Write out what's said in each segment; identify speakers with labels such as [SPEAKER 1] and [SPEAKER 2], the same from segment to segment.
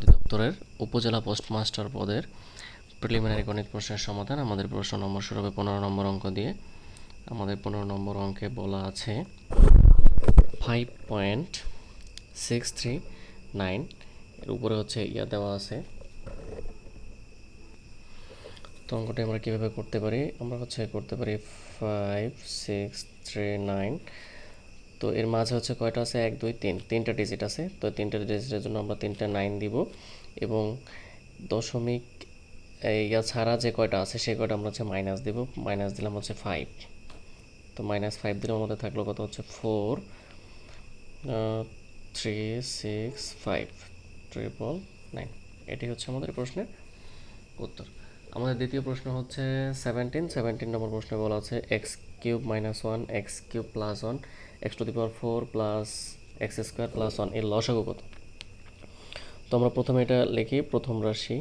[SPEAKER 1] অধিদপ্তরের উপজেলা পোস্টমাস্টার পদের প্রিলিমিনারি গণিত প্রশ্নের সমাধান আমাদের প্রশ্ন নম্বর শুরু হবে পনেরো নম্বর অঙ্ক দিয়ে আমাদের পনেরো নম্বর অঙ্কে বলা আছে five point six three nine এর উপরে হচ্ছে ইয়া দেওয়া আছে। তো অঙ্কটি আমরা কীভাবে করতে পারি? আমরা হচ্ছে করতে পারি ফাইভ সিক্স থ্রি নাইন তো এর মাঝে হচ্ছে কয়টা আছে? এক, দুই, তিন। তিনটা ডিজিট আছে। তো তিনটা ডিজিটের জন্য আমরা তিনটা নাইন দিব এবং দশমিক ইয়া ছাড়া যে কয়টা আছে, সেই কয়টা আমরা হচ্ছে মাইনাস দিব। মাইনাস দিলাম হচ্ছে ফাইভ তো মাইনাস ফাইভ দিলে আমাদের থাকল কত হচ্ছে? Four three six five triple nine এটি হচ্ছে আমাদের প্রশ্নের উত্তর। আমাদের দ্বিতীয় প্রশ্ন হচ্ছে সেভেন্টিন সেভেন্টিন নম্বর প্রশ্নে বলা আছে x cube minus one x cube plus one x to the power four plus x square plus one, এর লসাগু কত? তো আমরা প্রথমে এটা লিখি, প্রথম রাশি।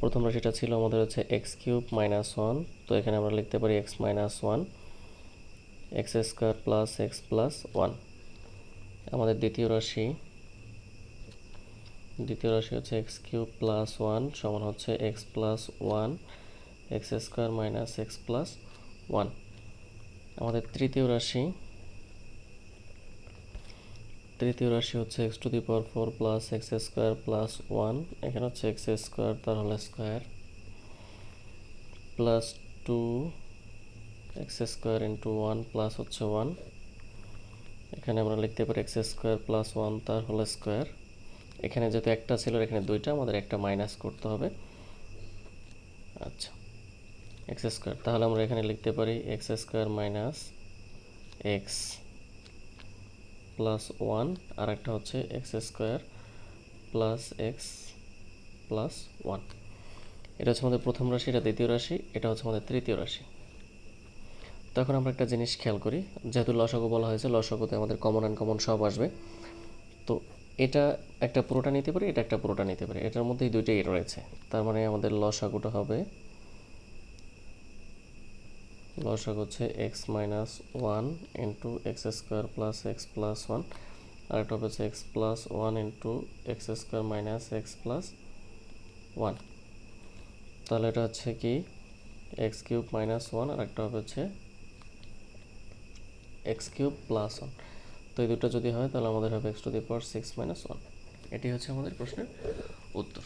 [SPEAKER 1] প্রথম রাশিটা ছিল আমাদের হচ্ছে এক্স কিউব মাইনাস ওয়ান। তো এখানে আমরা লিখতে পারি x minus one, x square plus x plus one. আমাদের দ্বিতীয় রাশি দ্বিতীয় রাশি হচ্ছে এক্স কিউব প্লাস ওয়ান সমান হচ্ছে x plus one, x square minus x plus one. আমাদের তৃতীয় রাশি। তৃতীয় রাশি হচ্ছে x to the power four plus x square plus one এখানে হচ্ছে এক্স স্কোয়ার তার হল square plus two x square into one plus হচ্ছে ওয়ান এখানে আমরা লিখতে পারি এক্স স্কোয়ার প্লাস ওয়ান তার হল স্কোয়ার এখানে যেহেতু একটা ছিল, এখানে দুইটা, আমাদের একটা মাইনাস করতে হবে। আচ্ছা। X square. তাহলে আমরা এখানে লিখতে পারি x square minus x plus one, আর একটা হচ্ছে x square plus x plus one. এটা হচ্ছে আমাদের প্রথম রাশি, এটা দ্বিতীয় রাশি, এটা হচ্ছে আমাদের তৃতীয় রাশি। তখন আমরা একটা জিনিস খেয়াল করি, যেহেতু লসাগু বলা হয়েছে, লসাগুতে আমাদের কমন অ্যান্ড কমন সব আসবে। তো এটা একটা পুরোটা নিতে পারি, এটা একটা পুরোটা নিতে পারি, এটার মধ্যেই দুইটাই রয়েছে। তার মানে আমাদের লসাগুটা হবে লসাগ হচ্ছে x minus one into x square plus x plus one আর একটা হচ্ছে x plus one into x square minus x plus one তাহলে এটা হচ্ছে কি? এক্স কিউব মাইনাস ওয়ান আর একটা হবে হচ্ছে এক্স কিউব প্লাস ওয়ান তো এই দুটো যদি হয়, তাহলে আমাদের হবে x to the power six minus one এটি হচ্ছে আমাদের প্রশ্নের উত্তর।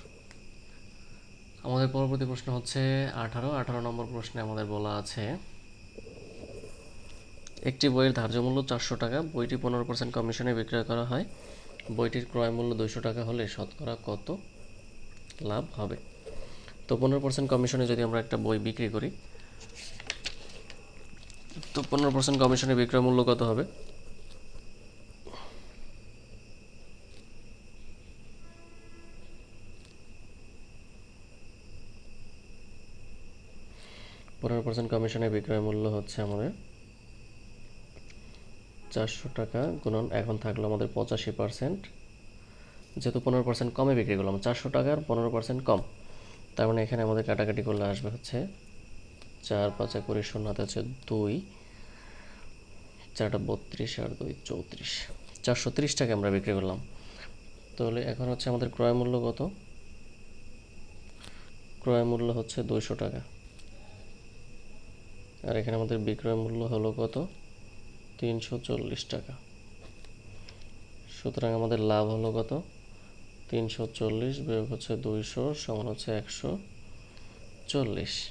[SPEAKER 1] আমাদের পরবর্তী প্রশ্ন হচ্ছে আঠারো। আঠারো নম্বর প্রশ্নে আমাদের বলা আছে একটি বইয়ের ধার্য মূল্য চারশো টাকা, বইটি পনেরো পার্সেন্ট কমিশনে বিক্রয় করা হয়। বইটির ক্রয় মূল্য দুইশো টাকা হলে শতকরা কত লাভ হবে? তো পনেরো পার্সেন্ট কমিশনে যদি আমরা একটা বই বিক্রি করি, তো পনেরো পার্সেন্ট কমিশনে বিক্রয় মূল্য কত হবে? পনেরো পার্সেন্ট কমিশনে বিক্রয় মূল্য হচ্ছে আমাদের চারশো টাকা গুণন এখন থাকল আমাদের পঁচাশি পার্সেন্ট যেহেতু পনেরো পার্সেন্ট কমে বিক্রি করলাম, চারশো টাকার পনেরো পার্সেন্ট কম। তার মানে এখানে আমাদের কাটাকাটি করলে আসবে হচ্ছে চার পাঁচে কুড়ি শূন্য হচ্ছে দুই, চারটা বত্রিশ আর দুই চৌত্রিশ। চারশো তিরিশ টাকা আমরা বিক্রি করলাম। তাহলে এখন হচ্ছে আমাদের ক্রয় মূল্য কত? ক্রয় মূল্য হচ্ছে দুইশো টাকা। আর এখানে আমাদের বিক্রয় মূল্য হলো কত? তিনশো চল্লিশ টাকা। সুতরাং আমাদের লাভ হলো কত? তিনশো চল্লিশ বিয়োগ হচ্ছে দুইশো সমান হচ্ছে একশো চল্লিশ।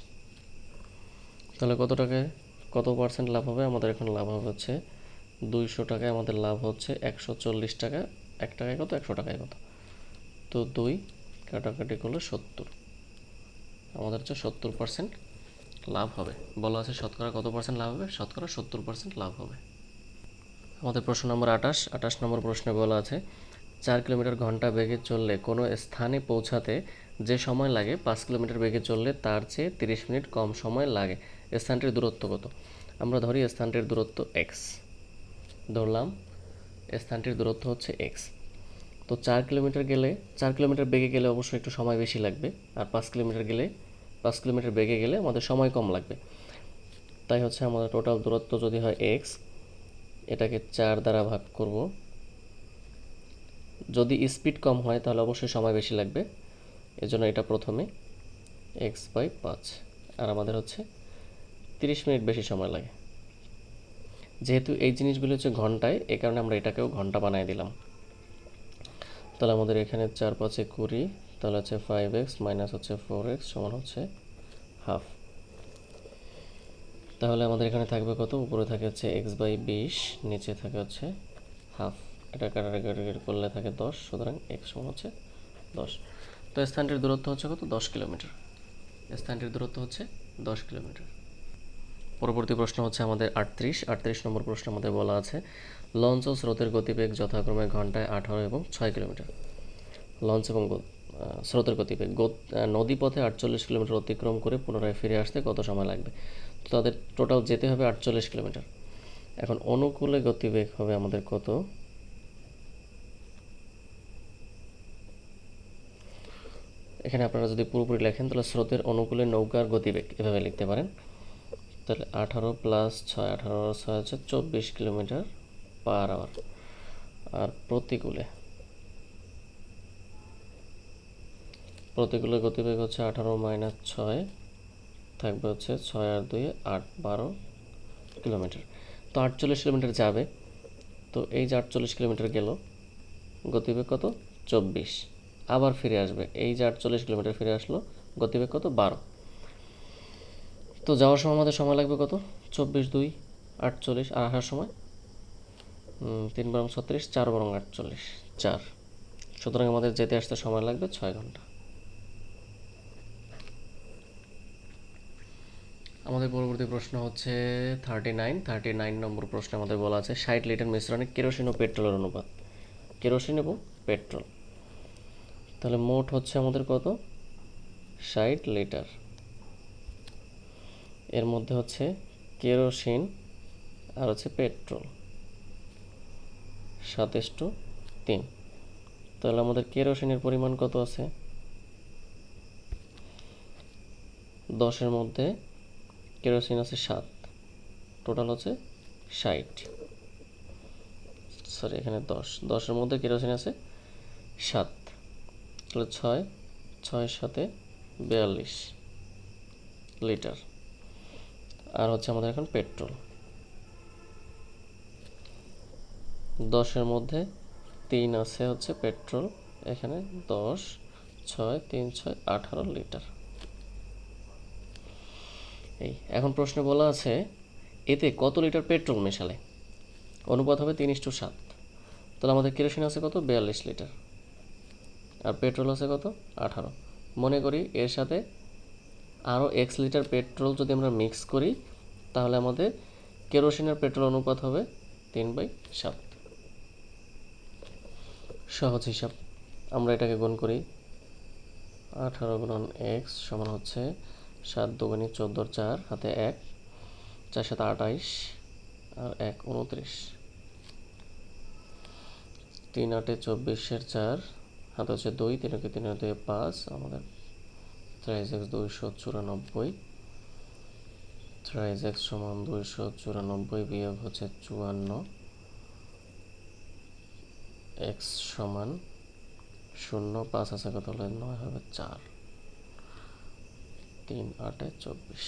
[SPEAKER 1] তাহলে কত টাকায় কত পার্সেন্ট লাভ হবে? আমাদের এখন লাভ হবে হচ্ছে দুইশো টাকায় আমাদের লাভ হচ্ছে একশো চল্লিশ টাকা। এক টাকায় কত? একশো টাকায় কত? তো দুই কাটাকাটি করলে সত্তর। আমাদের হচ্ছে সত্তর পার্সেন্ট লাভ হবে। বলা আছে শতকরা কত পার্সেন্ট লাভ হবে? শতকরা সত্তর পার্সেন্ট লাভ হবে। আমাদের প্রশ্ন নম্বর আঠাশ। আঠাশ নম্বর প্রশ্নে বলা আছে, চার কিলোমিটার ঘণ্টা বেগে চললে কোনো স্থানে পৌঁছাতে যে সময় লাগে, পাঁচ কিলোমিটার বেগে চললে তার চেয়ে তিরিশ মিনিট কম সময় লাগে। স্থানটির দূরত্ব কত? আমরা ধরি স্থানটির দূরত্ব এক্স। ধরলাম, স্থানটির দূরত্ব হচ্ছে এক্স। তো চার কিলোমিটার গেলে, চার কিলোমিটার বেগে গেলে অবশ্যই একটু সময় বেশি লাগবে, আর পাঁচ কিলোমিটার গেলে, পাঁচ কিলোমিটার বেগে গেলে আমাদের সময় কম লাগবে। তাই হচ্ছে আমাদের টোটাল দূরত্ব যদি হয় এক্স এটাকে চার দ্বারা ভাগ করব। যদি স্পিড কম হয়, তাহলে অবশ্যই সময় বেশি লাগবে। এজন্য এটা প্রথমে এক্স বাই পাঁচ। আর আমাদের হচ্ছে তিরিশ মিনিট বেশি সময় লাগে। যেহেতু এই জিনিসগুলো হচ্ছে ঘন্টায় এই কারণে আমরা এটাকেও ঘণ্টা বানিয়ে দিলাম। তাহলে আমাদের এখানে চার পাঁচে কুড়ি, তাহলে হচ্ছে ফাইভ এক্স মাইনাস হচ্ছে ফোর এক্স সমান হচ্ছে হাফ তাহলে আমাদের এখানে থাকবে কত? উপরে থাকে হচ্ছে এক্স বাই বিশ নিচে থাকে হচ্ছে হাফ এটা কাটাকাটি করলে থাকে দশ সুতরাং এক্স সমান হচ্ছে দশ। তো স্থানটির দূরত্ব হচ্ছে কত? দশ কিলোমিটার। স্থানটির দূরত্ব হচ্ছে দশ কিলোমিটার। পরবর্তী প্রশ্ন হচ্ছে আমাদের আটত্রিশ। আটত্রিশ নম্বর প্রশ্ন আমাদের বলা আছে লঞ্চ ও স্রোতের গতিবেগ যথাক্রমে ঘন্টায় আঠারো এবং ছয় কিলোমিটার। লঞ্চ এবং স্রোতের গতিবেগ। গত- আহ, নদীপথে আটচল্লিশ কিলোমিটার অতিক্রম করে পুনরায় ফিরে আসতে কত সময় লাগবে? তাদের টোটাল যেতে হবে আটচল্লিশ কিলোমিটার। এখন অনুকূলে গতিবেগ হবে আমাদের কত? এখানে আপনারা যদি পুরোপুরি লেখেন, তাহলে স্রোতের অনুকূলে নৌকার গতিবেগ এভাবে লিখতে পারেন। তাহলে আঠারো প্লাস ছয়, আঠারো ছয় হচ্ছে চব্বিশ কিলোমিটার পার আওয়ার আর প্রতিকূলে প্রতিকূলে গতিবেগ হচ্ছে আঠারো মাইনাস ছয় থাকবে হচ্ছে ছয় আর দুই আট বারো কিলোমিটার। তো আটচল্লিশ কিলোমিটার যাবে। তো এই যে আটচল্লিশ কিলোমিটার গেল, গতিবেগ কত? চব্বিশ। আবার ফিরে আসবে। এই যে আটচল্লিশ কিলোমিটার ফিরে আসলো, গতিবেগ কত? বারো। তো যাওয়ার সময় আমাদের সময় লাগবে কত? চব্বিশ দুই আটচল্লিশ। আর আসার সময়? তিন বরং ছত্রিশ, চার বরং আটচল্লিশ। চার। সুতরাং আমাদের যেতে আসতে সময় লাগবে ছয় ঘণ্টা। আমাদের পরবর্তী প্রশ্ন হচ্ছে thirty nine thirty nine number প্রশ্নে আমাদের বলা আছে, ষাট লিটার মিশ্রণে কেরোসিন ও পেট্রোলের অনুপাত। কেরোসিন এবং পেট্রোল। তাহলে মোট হচ্ছে আমাদের কত? ষাট লিটার। এর মধ্যে হচ্ছে কেরোসিন আর হচ্ছে পেট্রোল। সাতাশ টু তিন। তাহলে আমাদের কেরোসিনের পরিমাণ কত আছে? দশের মধ্যে কেরোসিন আছে সাত। টোটাল হচ্ছে ষাট। সরি এখানে দশ। দশের মধ্যে কেরোসিন আছে সাত। তাহলে ছয়, ছয়ের সাথে বিয়াল্লিশ লিটার। আর হচ্ছে আমাদের এখন পেট্রোল। দশের মধ্যে তিন আছে হচ্ছে পেট্রোল। এখানে দশ, ছয়, তিন, ছয়, আঠারো লিটার। এই, এখন প্রশ্নে বলা আছে, এতে কত লিটার পেট্রোল মেশালে? অনুপাত হবে তিন ইস্টু সাত। তাহলে আমাদের কেরোসিন আছে কত? বিয়াল্লিশ লিটার। আর পেট্রোল আছে কত? আঠারো। মনে করি এর সাথে আরও এক্স লিটার পেট্রোল যদি আমরা মিক্স করি, তাহলে আমাদের কেরোসিনের পেট্রোল অনুপাত হবে তিন বাই সাত। সহজ হিসাব। আমরা এটাকে গুণ করি। আঠারো গুণন এক্স সমান হচ্ছে সাত দুগুণি চোদ্দোর চার, হাতে এক, চার সাথে আঠাইশ আর এক উনত্রিশ। তিন আটে চব্বিশের চার, হাতে হচ্ছে দুই, তিন একে তিন দুই পাঁচ, আমাদের থ্রাইজ এক্স দুইশো চুরানব্বই। থ্রাইজ এক্স সমান দুইশো চুরানব্বই বিয়োগ হচ্ছে চুয়ান্ন। এক্স সমান শূন্য, পাঁচ আছে কত হলে নয় হবে চার। তিন আটে চব্বিশ।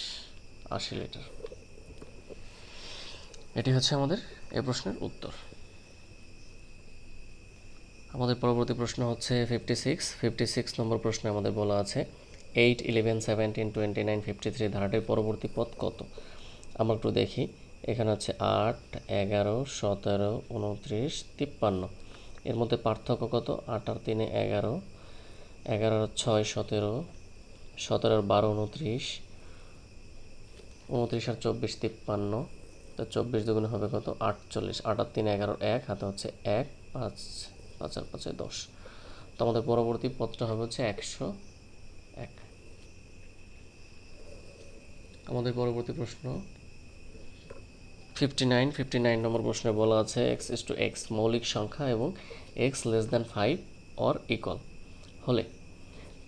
[SPEAKER 1] আশি লিটার। এটি হচ্ছে আমাদের এই প্রশ্নের উত্তর। আমাদের পরবর্তী প্রশ্ন হচ্ছে fifty six fifty six number প্রশ্নে আমাদের বলা আছে eight eleven seventeen twenty nine fifty three ধারাটির পরবর্তী পদ কত? আমরা একটু দেখি। এখানে হচ্ছে আট, এগারো, সতেরো, উনত্রিশ, তিপ্পান্ন। এর মধ্যে পার্থক্য কত? আট আর তিনে এগারো। এগারো ছয়, সতেরো। সতেরো বারো উনত্রিশ। উনত্রিশ আর চব্বিশ তিপ্পান্ন। তো চব্বিশ দুগুণে হবে কত? আটচল্লিশ। আট আর তিন এগারো এক, হাতে হচ্ছে এক, পাঁচ পাঁচ আর পাঁচে দশ। তো আমাদের পরবর্তী পদটা হবে হচ্ছে একশো এক। আমাদের পরবর্তী প্রশ্ন। Fifty nine fifty nine number প্রশ্নে বলা আছে এক্স ইস টু এক্স মৌলিক সংখ্যা এবং x less than five or equal হলে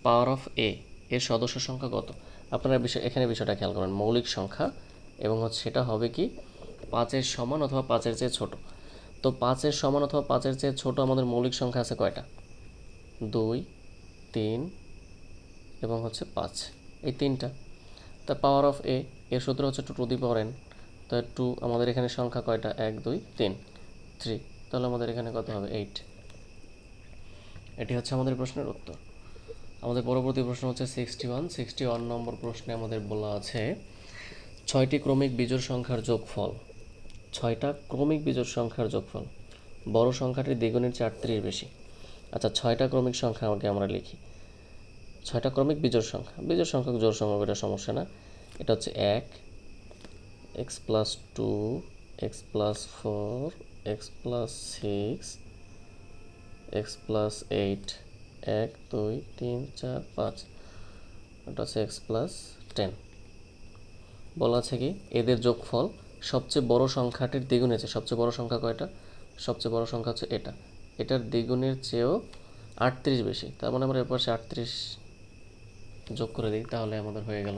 [SPEAKER 1] পাওয়ার অফ এ এর সদস্য সংখ্যা কত? আপনারা বিষয় এখানে বিষয়টা খেয়াল করেন মৌলিক সংখ্যা এবং হচ্ছে সেটা হবে কি? পাঁচের সমান অথবা পাঁচের চেয়ে ছোট। তো পাঁচের সমান অথবা পাঁচের চেয়ে ছোট আমাদের মৌলিক সংখ্যা আছে কয়টা? দুই, তিন এবং হচ্ছে পাঁচ। এই তিনটা। তা পাওয়ার অফ এ এর সূত্র হচ্ছে two to the power n তো টু আমাদের এখানে সংখ্যা কয়টা? এক, দুই, তিন। থ্রি তাহলে আমাদের এখানে কত হবে? এইট এটি হচ্ছে আমাদের প্রশ্নের উত্তর। আমাদের পরবর্তী প্রশ্ন হচ্ছে sixty one sixty one number প্রশ্নে আমাদের বলা আছে, ছয়টি ক্রমিক বিজোড় সংখ্যার যোগফল। ছয়টা ক্রমিক বিজোড় সংখ্যার যোগফল। বড় সংখ্যাটির দ্বিগুণের আটত্রিশ বেশি। আচ্ছা ছয়টা ক্রমিক সংখ্যা আমাকে আমরা লিখি। ছয়টা ক্রমিক বিজোড় সংখ্যা। বিজোড় সংখ্যক জোড় সংখ্যক এটা সমস্যা না। এটা হচ্ছে এক x plus two x plus four x plus six x plus eight এক, দুই, তিন, চার, পাঁচ। এটা হচ্ছে এক্স প্লাস টেন বলা আছে কি? এদের যোগফল সবচেয়ে বড় সংখ্যাটির দ্বিগুণ আছে সবচেয়ে বড় সংখ্যা কয়টা? সবচেয়ে বড় সংখ্যা হচ্ছে এটা। এটার দ্বিগুণের চেয়েও আটত্রিশ বেশি। তার মানে আমরা এর পাশে আটত্রিশ যোগ করে দিই, তাহলে আমাদের হয়ে গেল।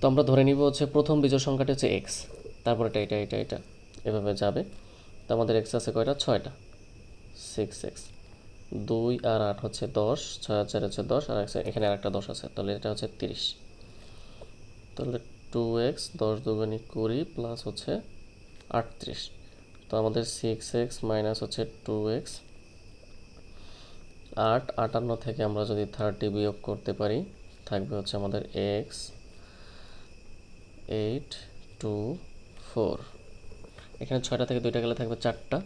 [SPEAKER 1] তো আমরা ধরে নিব হচ্ছে প্রথম বিজয় সংখ্যাটি হচ্ছে এক্স তারপর এটা এটা এটা এটা। এভাবে যাবে। তো আমাদের এক্স আছে কয়টা? ছয়টা। সিক্স এক্স দুই আর আট হচ্ছে দশ, ছয় আর চার হচ্ছে দশ, আর এখানে আরেকটা দশ আছে, তাহলে এটা হচ্ছে তিরিশ। তাহলে টু এক্স দশ দুগুণি কুড়ি প্লাস হচ্ছে আটত্রিশ। তো আমাদের সিক্স এক্স মাইনাস হচ্ছে টু এক্স আট, আটান্ন থেকে আমরা যদি থার্টি বিয়োগ করতে পারি, থাকবে হচ্ছে আমাদের এক্স এইট টু ফোর এখানে ছয়টা থেকে দুইটা গেলে থাকবে চারটা।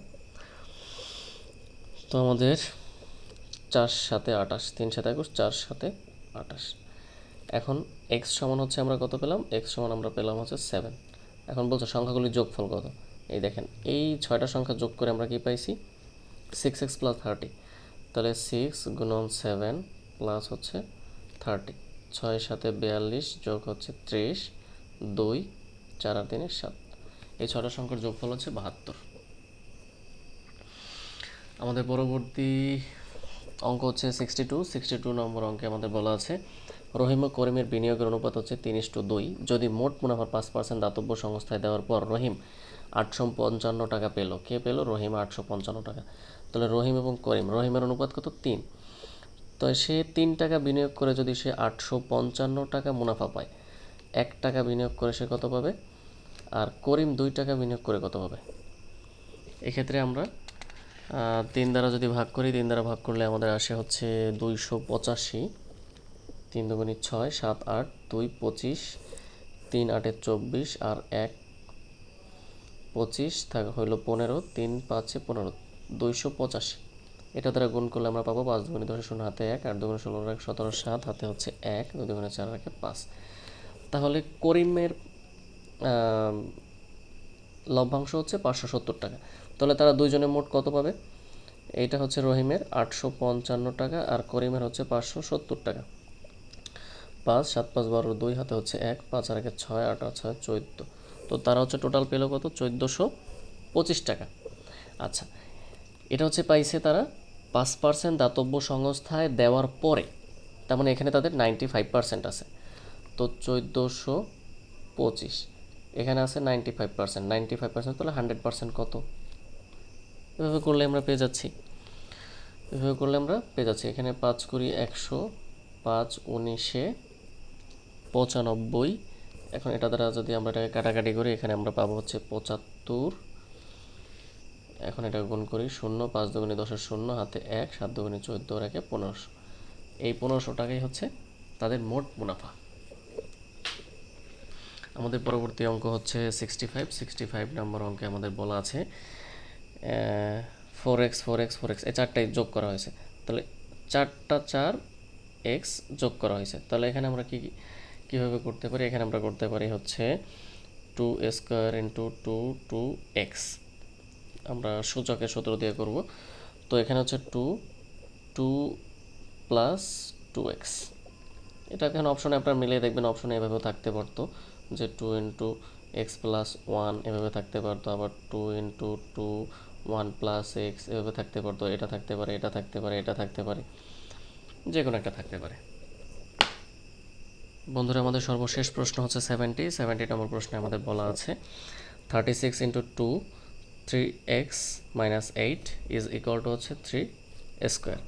[SPEAKER 1] তো আমাদের চার সাথে আটাশ তিন সাথে একুশ, চার সাথে আটাশ এখন এক্স সমান হচ্ছে আমরা কত পেলাম? এক্স সমান আমরা পেলাম হচ্ছে সেভেন এখন বলছো সংখ্যাগুলির যোগফল কত? এই দেখেন, এই ছয়টা সংখ্যা যোগ করে আমরা কি পাইছি? সিক্স এক্স প্লাস থার্টি তাহলে সিক্স গুণন সেভেন প্লাস হচ্ছে থার্টি ছয় সাথে বিয়াল্লিশ যোগ হচ্ছে ত্রিশ, দুই, চার আর তিনের সাত। এই ছটা সংখ্যার যোগফল হচ্ছে বাহাত্তর। আমাদের পরবর্তী অঙ্ক হচ্ছে sixty two sixty two number অঙ্কে আমাদের বলা আছে, রহিম ও করিমের বিনিয়োগের অনুপাত হচ্ছে তিন টু দুই। যদি মোট মুনাফার পাঁচ পার্সেন্ট দাতব্য সংস্থায় দেওয়ার পর রহিম আটশো পঞ্চান্ন টাকা পেল, কে পেল? রহিম আটশো পঞ্চান্ন টাকা। তাহলে রহিম এবং করিম, রহিমের অনুপাত কত? তিন। তো সে তিন টাকা বিনিয়োগ করে যদি সে আটশো পঞ্চান্ন টাকা মুনাফা পায়, এক টাকা বিনিয়োগ করে সে কত পাবে? আর করিম দুই টাকা বিনিয়োগ করে কত পাবে? এক্ষেত্রে আমরা তিন দ্বারা যদি ভাগ করি, তিন দ্বারা ভাগ করলে আমাদের আসে হচ্ছে দুইশো পঁচাশি। তিন দুগুণি ছয়, সাত আট, দুই পঁচিশ, তিন আটে চব্বিশ, আর এক পঁচিশ থাক হইল পনেরো, তিন পাঁচে পনেরো, দুইশো পঁচাশি। এটা দ্বারা গুণ করলে আমরা পাবো পাঁচ দুগুণি দশ শূন্য হাতে এক, আট দুগুণে ষোলো এক, সতেরো সাত, হাতে হচ্ছে এক দুগুণে চার রাখে পাঁচ। তাহলে করিমের লভ্যাংশ হচ্ছে পাঁচশো সত্তর টাকা। তাহলে তারা দুইজনে মোট কত পাবে? এইটা হচ্ছে রহিমের আটশো পঞ্চান্ন টাকা আর করিমের হচ্ছে পাঁচশো সত্তর টাকা। পাঁচ, সাত, পাঁচ, বারো, দুই, হাতে হচ্ছে এক, পাঁচ, আর একে ছয় আট, ছয়, চোদ্দ। তো তারা হচ্ছে টোটাল পেল কত? চোদ্দোশো পঁচিশ টাকা। আচ্ছা এটা হচ্ছে পাইছে তারা পাঁচ পার্সেন্ট দাতব্য সংস্থায় দেওয়ার পরে, তার মানে এখানে তাদের নাইনটি ফাইভ পার্সেন্ট আছে। তো চোদ্দোশো পঁচিশ। এখানে আছে ninety five percent ninety five percent তাহলে হান্ড্রেড পার্সেন্ট কত? এভাবে করলে আমরা পেয়ে যাচ্ছি। এভাবে করলে আমরা পেয়ে যাচ্ছি। এখানে পাঁচ কুড়ি একশো পাঁচ উনিশে পঁচানব্বই। এখন এটা দ্বারা যদি আমরা এটাকে কাটাকাটি করি, এখানে আমরা পাবো হচ্ছে পঁচাত্তর। এখন এটা গুণ করি শূন্য, পাঁচ দুগুণে দশের শূন্য, হাতে এক, সাত দুগুণে চোদ্দ রেখে পনেরোশো। এই পনেরোশো টাকাই হচ্ছে তাদের মোট মুনাফা। আমাদের পরবর্তী অঙ্ক হচ্ছে sixty five sixty five number অঙ্কে আমাদের বলা আছে four x four x four x এই চারটাই যোগ করা হয়েছে। তাহলে চারটা চার এক্স যোগ করা হয়েছে। তাহলে এখানে আমরা কি, কীভাবে করতে পারি? এখানে আমরা করতে পারি হচ্ছে two square into two two x আমরা সূচকে সূত্র দিয়ে করব। তো এখানে হচ্ছে two two plus two x এটা এখানে অপশনে আপনারা মিলিয়ে দেখবেন অপশনে এভাবেও থাকতে পারতো। যে two into x plus one এভাবে থাকতে পারতো, আবার two into two one plus x এভাবে থাকতে পারতো, এটা থাকতে পারে, এটা থাকতে পারে, এটা থাকতে পারে যে কোনো একটা থাকতে পারে। বন্ধুরা, আমাদের সর্বশেষ প্রশ্ন হচ্ছে সেভেন্টি সেভেন্টি নম্বর প্রশ্নে আমাদের বলা আছে। Thirty six into two three x minus eight is equal to হচ্ছে থ্রি স্কোয়ার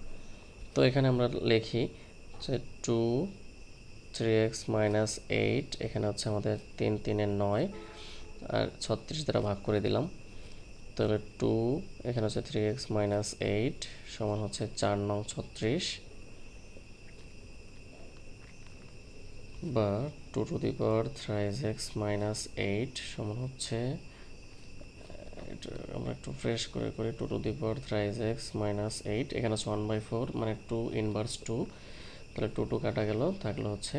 [SPEAKER 1] তো এখানে আমরা লিখি যে two three x minus eight, এখানে হচ্ছে আমাদের তিন তিনের নয়, আর ছত্রিশ দ্বারা ভাগ করে দিলাম। তাহলে টু এখানে হচ্ছে থ্রি এক্স মাইনাস এইট সমান হচ্ছে চার নং ছত্রিশ। বা two to the power thrice x minus eight সমান হচ্ছে আমরা একটু ফ্রেশ করে করি two to the power thrice x minus eight, এখানে হচ্ছে ওয়ান বাই ফোর মানে টু ইনভার্স টু তাহলে টু টু কাটা গেল, থাকল হচ্ছে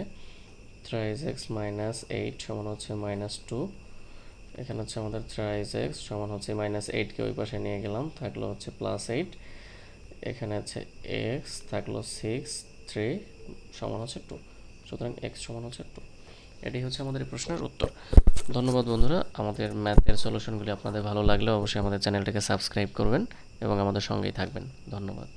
[SPEAKER 1] থ্রাইজ এক্স মাইনাস এইট সমান হচ্ছে মাইনাস টু এখানে হচ্ছে আমাদের থ্রাইজ এক্স সমান হচ্ছে মাইনাস এইটকে ওই পাশে নিয়ে গেলাম, থাকল হচ্ছে প্লাস এইট এখানে আছে এক্স থাকল সিক্স থ্রি সমান হচ্ছে টু সুতরাং এক্স সমান হচ্ছে টু এটি হচ্ছে আমাদের প্রশ্নের উত্তর, ধন্যবাদ বন্ধুরা, আমাদের ম্যাথের সলিউশনগুলি আপনাদের ভালো লাগলে অবশ্যই আমাদের চ্যানেলটিকে সাবস্ক্রাইব করবেন এবং আমাদের সঙ্গেই থাকবেন, ধন্যবাদ।